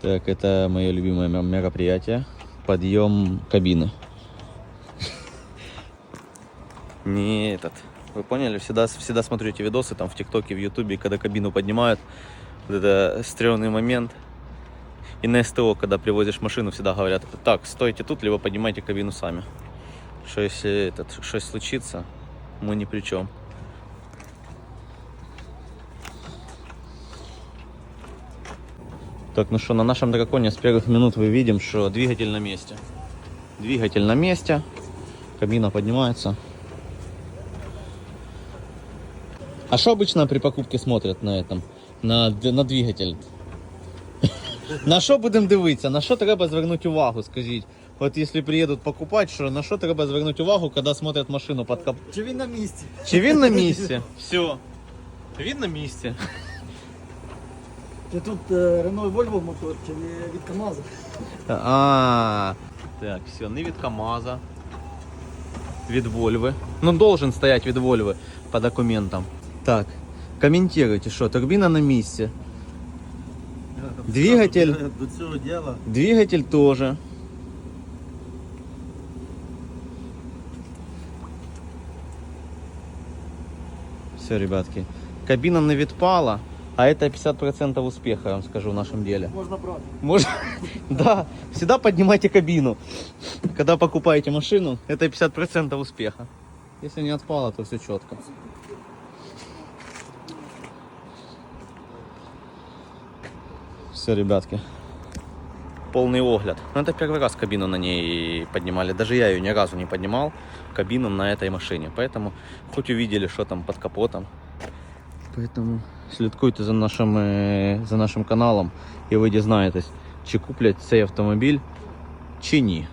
Так, это мое любимое ме- мероприятие. Подъем кабины. Не этот. Вы поняли? Всегда, всегда смотрю эти видосы там в ТикТоке, в Ютубе, когда кабину поднимают. Вот это стрёмный момент. И на СТО, когда привозишь машину, всегда говорят, так, стойте тут, либо поднимайте кабину сами. Что если этот, что случится, мы ни при чем. Так, ну что, на нашем драконе с первых минут мы видим, что двигатель на месте. Двигатель на месте, кабина поднимается. А что обычно при покупке смотрят на этом? На, д- на двигатель? На що будемо дивитися? На що треба звернути увагу, скажіть? От якщо приїдуть покупати, що на що треба звернути увагу, коли смотрять машину під кап... Чи він на місці? Чи він на місці? Все. Він на місці. Чи тут е, Рено і Вольво мотор, чи не від КАМАЗа? А, так, все, не від КАМАЗа. Від Вольви. Ну, должен стоять від Вольви по документам. Так, комментируйте, що турбіна на місці. Двигатель. До цього діла. Двигатель тоже. Все, ребятки. Кабина не відпала, а это 50% успеха, я вам скажу, в нашем деле. Можна брати. Может, да, всегда поднимайте кабину. Когда покупаете машину, это 50% успеха. Если не отпала, то все четко. Все, ребятки. Полный огляд. Ну, это первый раз кабину на ней поднимали. Даже я ее ни разу не поднимал. Кабину на этой машине. Поэтому хоть увидели, что там под капотом. Поэтому слідкуйте за нашим, е, за нашим каналом і ви дізнаєтесь, чи куплять цей автомобіль, чи ні.